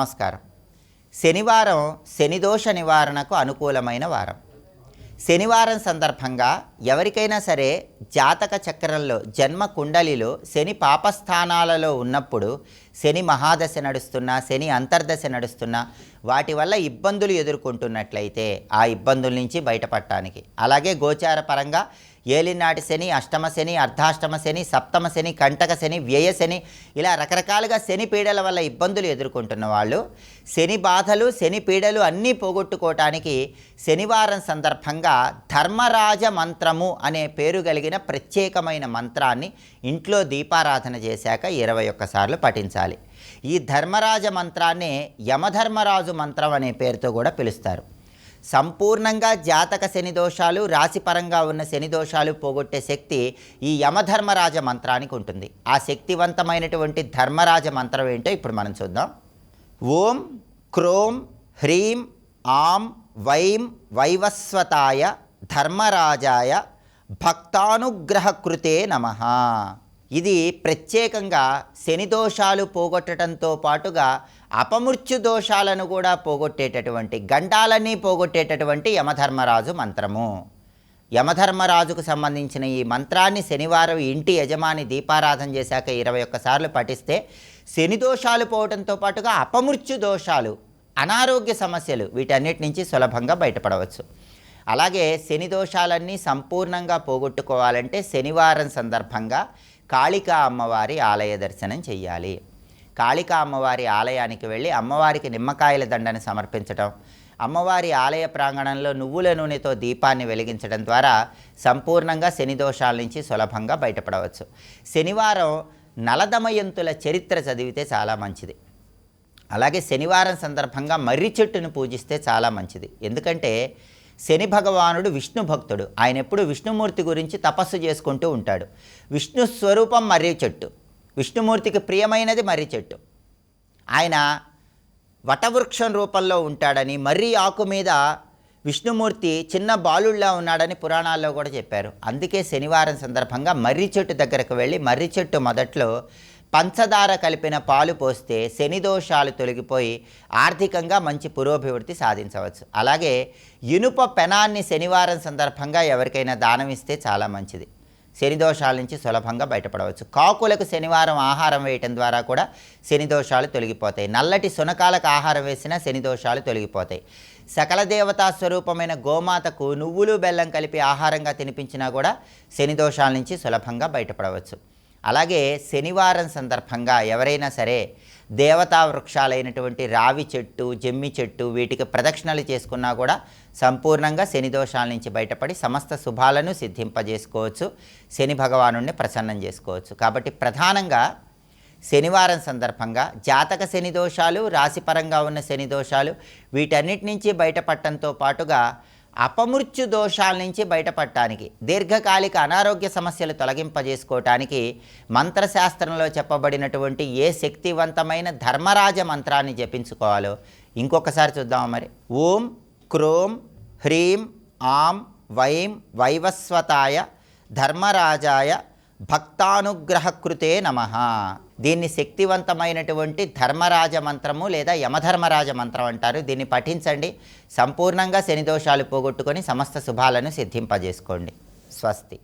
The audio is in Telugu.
నమస్కారం. శనివారం శనిదోష నివారణకు అనుకూలమైన వారం. శనివారం సందర్భంగా ఎవరికైనా సరే జాతక చక్రంలో జన్మ కుండలిలో శని పాపస్థానాలలో ఉన్నప్పుడు శని మహాదశ నడుస్తున్నా శని అంతర్దశ నడుస్తున్నా వాటి వల్ల ఇబ్బందులు ఎదుర్కొంటున్నట్లయితే ఆ ఇబ్బందుల నుంచి బయటపడటానికి. అలాగే గోచార పరంగా ఏలినాటి శని అష్టమ శని అర్ధాష్టమ శని సప్తమ శని కంటక శని వ్యయ శని ఇలా రకరకాలుగా శని పీడల వల్ల ఇబ్బందులు ఎదుర్కొంటున్న వాళ్ళు శని బాధలు శని పీడలు అన్నీ పోగొట్టుకోవటానికి శనివారం సందర్భంగా ధర్మరాజ మంత్రము అనే పేరు కలిగిన ప్రత్యేకమైన మంత్రాన్ని ఇంట్లో దీపారాధన చేశాక ఇరవై ఒక్కసార్లు పఠించాలి. ఈ ధర్మరాజ మంత్రాన్ని యమధర్మరాజు మంత్రం అనే పేరుతో కూడా పిలుస్తారు. సంపూర్ణంగా జాతక శని దోషాలు రాశిపరంగా ఉన్న శని దోషాలు పోగొట్టే శక్తి ఈ యమధర్మరాజ మంత్రానికి ఉంటుంది. ఆ శక్తివంతమైనటువంటి ధర్మరాజ మంత్రం ఏంటో ఇప్పుడు మనం చూద్దాం. ఓం క్రోం హ్రీం ఆం వైం వైవస్వతాయ ధర్మరాజాయ భక్తానుగ్రహకృతే నమ. ఇది ప్రత్యేకంగా శని దోషాలు పోగొట్టడంతో పాటుగా అపమృత్యు దోషాలను కూడా పోగొట్టేటటువంటి గండాలన్నీ పోగొట్టేటటువంటి యమధర్మరాజు మంత్రము. యమధర్మరాజుకు సంబంధించిన ఈ మంత్రాన్ని శనివారం ఇంటి యజమాని దీపారాధన చేశాక ఇరవై ఒక్కసార్లు పఠిస్తే శని దోషాలు పోవడంతో పాటుగా అపమృత్యు దోషాలు అనారోగ్య సమస్యలు వీటన్నిటి నుంచి సులభంగా బయటపడవచ్చు. అలాగే శని దోషాలన్నీ సంపూర్ణంగా పోగొట్టుకోవాలంటే శనివారం సందర్భంగా కాళికా అమ్మవారి ఆలయ దర్శనం చెయ్యాలి. కాళికా అమ్మవారి ఆలయానికి వెళ్ళి అమ్మవారికి నిమ్మకాయల దండను సమర్పించటం అమ్మవారి ఆలయ ప్రాంగణంలో నువ్వుల నూనెతో దీపాన్ని వెలిగించడం ద్వారా సంపూర్ణంగా శని దోషాల నుంచి సులభంగా బయటపడవచ్చు. శనివారం నలదమయంతుల చరిత్ర చదివితే చాలా మంచిది. అలాగే శనివారం సందర్భంగా మర్రి చెట్టును పూజిస్తే చాలా మంచిది. ఎందుకంటే శని భగవానుడు విష్ణు భక్తుడు. ఆయన ఎప్పుడు విష్ణుమూర్తి గురించి తపస్సు చేసుకుంటూ ఉంటాడు. విష్ణు స్వరూపం మర్రి చెట్టు. విష్ణుమూర్తికి ప్రియమైనది మర్రి చెట్టు. ఆయన వటవృక్షం రూపంలో ఉంటాడని మర్రి ఆకు మీద విష్ణుమూర్తి చిన్న బాలుళ్ళ ఉన్నాడని పురాణాల్లో కూడా చెప్పారు. అందుకే శనివారం సందర్భంగా మర్రి చెట్టు దగ్గరకు వెళ్ళి మర్రి చెట్టు మొదట్లో పంచదార కలిపిన పాలు పోస్తే శని దోషాలు తొలగిపోయి ఆర్థికంగా మంచి పురోభివృద్ధి సాధించవచ్చు. అలాగే ఇనుప పెనాన్ని శనివారం సందర్భంగా ఎవరికైనా దానం ఇస్తే చాలా మంచిది. శని దోషాల నుంచి సులభంగా బయటపడవచ్చు. కాకులకు శనివారం ఆహారం వేయటం ద్వారా కూడా శని దోషాలు తొలగిపోతాయి. నల్లటి సునకాలకు ఆహారం వేసినా శని దోషాలు తొలగిపోతాయి. సకల దేవతా స్వరూపమైన గోమాతకు నువ్వులు బెల్లం కలిపి ఆహారంగా తినిపించినా కూడా శని దోషాల నుంచి సులభంగా బయటపడవచ్చు. అలాగే శనివారం సందర్భంగా ఎవరైనా సరే దేవతా వృక్షాలైనటువంటి రావి చెట్టు జమ్మి చెట్టు వీటికి ప్రదక్షిణలు చేసుకున్నా కూడా సంపూర్ణంగా శని దోషాల నుంచి బయటపడి సమస్త శుభాలను సిద్ధింపజేసుకోవచ్చు. శని భగవాను ప్రసన్నం చేసుకోవచ్చు. కాబట్టి ప్రధానంగా శనివారం సందర్భంగా జాతక శని దోషాలు రాశిపరంగా ఉన్న శని దోషాలు వీటన్నిటి నుంచి బయటపడటంతో పాటుగా అపమృత్యు దోషాల నుంచి బయటపడటానికి దీర్ఘకాలిక అనారోగ్య సమస్యలు తొలగింపజేసుకోవటానికి మంత్రశాస్త్రంలో చెప్పబడినటువంటి ఏ శక్తివంతమైన ధర్మరాజ మంత్రాన్ని జపించుకోవాలో ఇంకొకసారి చూద్దాం మరి. ఓం క్రోం హ్రీం ఆం వైం వైవస్వతాయ ధర్మరాజాయ భక్తానుగ్రహకృతే నమ. దీన్ని శక్తివంతమైనటువంటి ధర్మరాజ మంత్రము లేదా యమధర్మరాజ మంత్రం అంటారు. దీన్ని పఠించండి. సంపూర్ణంగా శని దోషాలు పోగొట్టుకొని సమస్త శుభాలను సిద్ధింపజేసుకోండి. స్వస్తి.